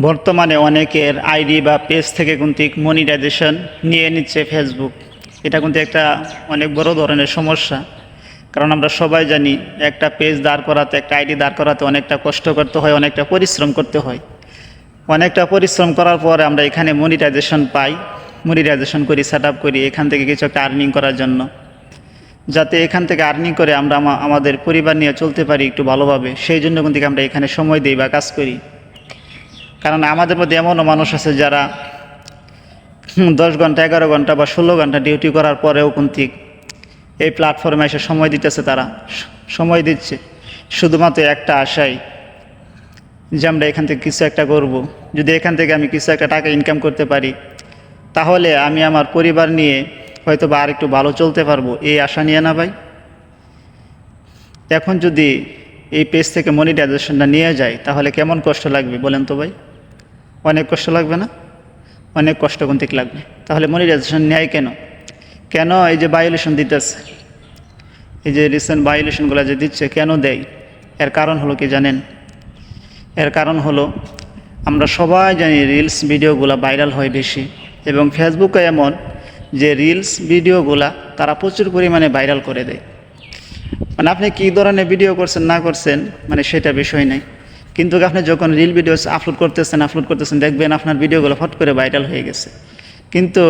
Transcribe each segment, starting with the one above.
বর্তমানে অনেকের আইডি বা পেজ থেকে কিন্তু মনিটাইজেশন নিয়ে নিচ্ছে ফেসবুক এটা কিন্তু একটা অনেক বড় ধরনের সমস্যা। কারণ আমরা সবাই জানি, একটা পেজ দাঁড় করাতে, একটা আইডি দাঁড় করাতে অনেকটা কষ্ট করতে হয়, অনেকটা পরিশ্রম করতে হয়। অনেকটা পরিশ্রম করার পরে আমরা এখানে মনিটাইজেশন পাই। মনিটাইজেশন করি সেট করি, এখান থেকে কিছু একটা আর্নিং করার জন্য। যাতে এখান থেকে আর্নিং করে আমরা আমা- আমাদের পরিবার নিয়ে চলতে পারি একটু ভালোভাবে। সেই জন্য কিন্তু আমরা এখানে সময় দিই বা কাজ করি। কারণ আমাদের মধ্যে এমনও মানুষ আছে যারা দশ ঘণ্টা, এগারো ঘণ্টা বা ষোলো ঘণ্টা ডিউটি করার পরেও কিন্তু এই প্ল্যাটফর্মে এসে সময় দিতেছে তারা, সময় দিচ্ছে। শুধুমাত্র একটা আশাই যে আমরা এখান থেকে কিছু একটা করব। যদি এখান থেকে আমি কিছু একটা টাকা ইনকাম করতে পারি, তাহলে আমি আমার পরিবার নিয়ে হয়তো বা আর একটু ভালো চলতে পারব। এই আশা নিয়ে না ভাই? এখন যদি এই পেজ থেকে মনিটাইজেশনটা নিয়ে যায়, তাহলে কেমন কষ্ট লাগবে বলেন তো ভাই? অনেক কষ্ট লাগবে না? অনেক কষ্ট থেকে লাগবে। তাহলে মনিটাইজেশন নেয় কেন? কেন এই যে বায়োলেশন দিতেছে? এই যে রিসেন্ট বায়োলেশনগুলো যে দিচ্ছে, কেন দেয়? এর কারণ হলো কি জানেন? এর কারণ হলো, আমরা সবাই জানি রিলস ভিডিওগুলো ভাইরাল হয় বেশি এবং ফেসবুকে এমন যে রিলস ভিডিওগুলা তারা প্রচুর পরিমাণে ভাইরাল করে দেয়। মানে আপনি কী ধরনের ভিডিও করছেন, না করছেন মানে সেটা বিষয় নাই। কিন্তু আপনি যখন রিল ভিডিও আপলোড করতেছেন আপলোড করতেছেন, দেখবেন আপনার ভিডিওগুলো ফট করে ভাইরাল হয়ে গেছে। কিন্তু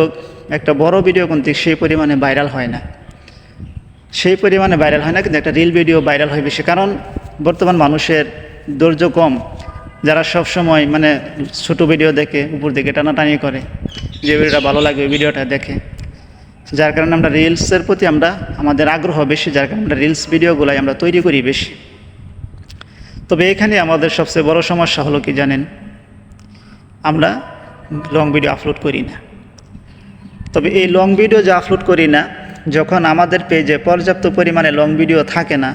একটা বড় ভিডিও কিন্তু সেই পরিমাণে ভাইরাল হয় না। সেই পরিমাণে ভাইরাল হয় না, কিন্তু একটা রিল ভিডিও ভাইরাল হয় বেশি। কারণ বর্তমান মানুষের ধৈর্য কম। যারা সব সময় মানে ছোট ভিডিও দেখে, উপর দিকে টানাটানি করে, যে ভিডিওটা ভালো লাগে ওই ভিডিওটা দেখে। যার কারণে আমরা রিলসের প্রতি আমরা, আমাদের আগ্রহ বেশি, যার কারণে আমরা রিলস ভিডিওগুলাই আমরা তৈরি করি বেশি। তবে এখানে আমাদের সবচেয়ে বড় সমস্যা হলো কি জানেন? আমরা লং ভিডিও আপলোড করি না। তবে এই লং ভিডিও যে আপলোড করি না, যখন আমাদের পেজে পর্যাপ্ত পরিমাণে লং ভিডিও থাকে না,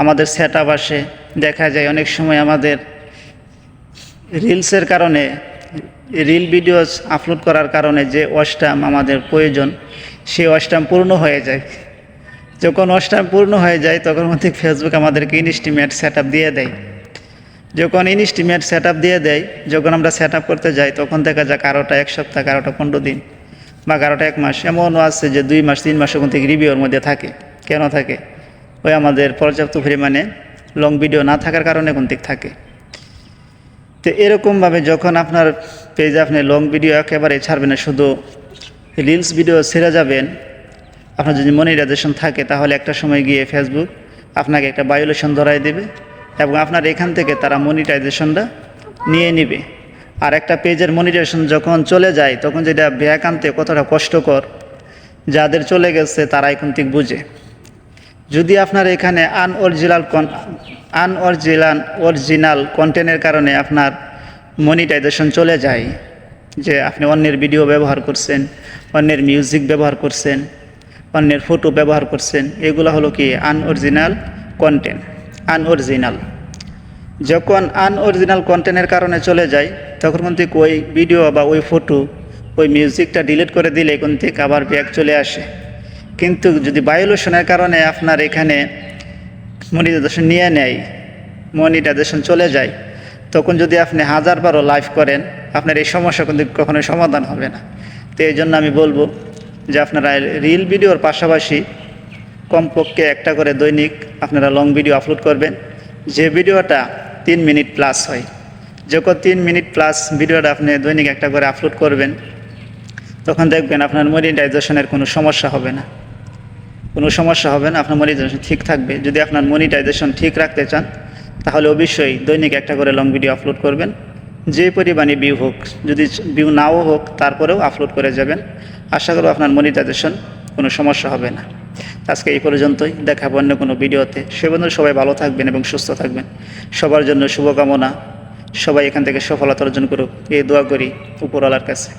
আমাদের সেট আপ আসে, দেখা যায় অনেক সময় আমাদের রিলসের কারণে রিল ভিডিওস আপলোড করার কারণে যে ওয়াশটাম আমাদের প্রয়োজন, সেই ওয়াশটাম পূর্ণ হয়ে যায়। যখন ওয়াশটাম পূর্ণ হয়ে যায়, তখন মধ্যে ফেসবুক আমাদেরকে ইনস্টিমেট সেট দিয়ে দেয়। যখন ইনস্টিমেট সেট দিয়ে দেয়, যখন আমরা সেট করতে যাই, তখন দেখা যায় কারোটা এক সপ্তাহ কারোটা পনেরো দিন বা কারোটা এক মাস। এমনও আছে যে দুই মাস, তিন মাস ওখান থেকে রিভিউর মধ্যে থাকে। কেন থাকে? ওই আমাদের পর্যাপ্ত পরিমাণে লং ভিডিও না থাকার কারণে কোন দিক থাকে। তো এরকমভাবে যখন আপনার পেজে আপনি লং ভিডিও একেবারে ছাড়বেন না, শুধু রিলস ভিডিও ছেড়ে যাবেন আপনার যদি মনিটাইজেশন থাকে, তাহলে একটা সময় গিয়ে ফেসবুক আপনাকে একটা বায়োলেশন ধরাই দেবে এবং আপনার এখান থেকে তারা মনিটাইজেশনটা নিয়ে নেবে। আর একটা পেজের মনিটাইজেশন যখন চলে যায়, তখন যেটা ব্যাক আনতে কতটা কষ্টকর, যাদের চলে গেছে তারা এখন ঠিক বুঝে। যদি আপনার এখানে আনঅরিজিনাল কন আনঅরিজিনাল অরিজিনাল কন্টেন্টের কারণে আপনার মনিটাইজেশন চলে যায়, যে আপনি অন্যের ভিডিও ব্যবহার করছেন, অন্যের মিউজিক ব্যবহার করছেন অন্যের ফটো ব্যবহার করছেন, এগুলো হলো কি? আনঅরিজিনাল কন্টেন্ট আনঅরিজিনাল যখন আনঅরিজিনাল কন্টেন্টের কারণে চলে যায়, তখন কিন্তু ওই ভিডিও বা ওই ফটো, ওই মিউজিকটা ডিলিট করে দিলে কোন থেকে আবার ব্যাক চলে আসে। কিন্তু যদি বায়োলেশনের কারণে আপনার এখানে মনিটাইজেশন নিয়ে নেয় মনিটাইজেশন চলে যায়, তখন যদি আপনি হাজার বারো লাইভ করেন, আপনার এই সমস্যা কিন্তু কখনোই সমাধান হবে না। তো এই জন্য আমি বলব যে আপনারা রিল ভিডিওর পাশাপাশি কমপক্ষে একটা করে দৈনিক আপনারা লং ভিডিও আপলোড করবেন। যে ভিডিওটা তিন মিনিট প্লাস হয়। যখন তিন মিনিট প্লাস ভিডিওটা আপনি দৈনিক একটা করে আপলোড করবেন, তখন দেখবেন আপনার মনিটাইজেশনের কোনো সমস্যা হবে না। কোনো সমস্যা হবে না, আপনার মনিটাইজেশন ঠিক থাকবে। যদি আপনার মনিটাইজেশন ঠিক রাখতে চান, তাহলে অবশ্যই দৈনিক একটা করে লং ভিডিও আপলোড করবেন। যে পরিমাণে ভিউ হোক, যদি ভিউ নাও হোক, তারপরেও আপলোড করে যাবেন। আশা করব আপনার মনিটাইজেশন কোনো সমস্যা হবে না। আজকে এই পর্যন্তই দেখাবো অন্য কোনো ভিডিওতে। সে বন্ধু সবাই ভালো থাকবেন এবং সুস্থ থাকবেন। সবার জন্য শুভকামনা। সবাই এখান থেকে সফলতা অর্জন করুক। এই দোয়া করি উপরওয়ালার কাছে।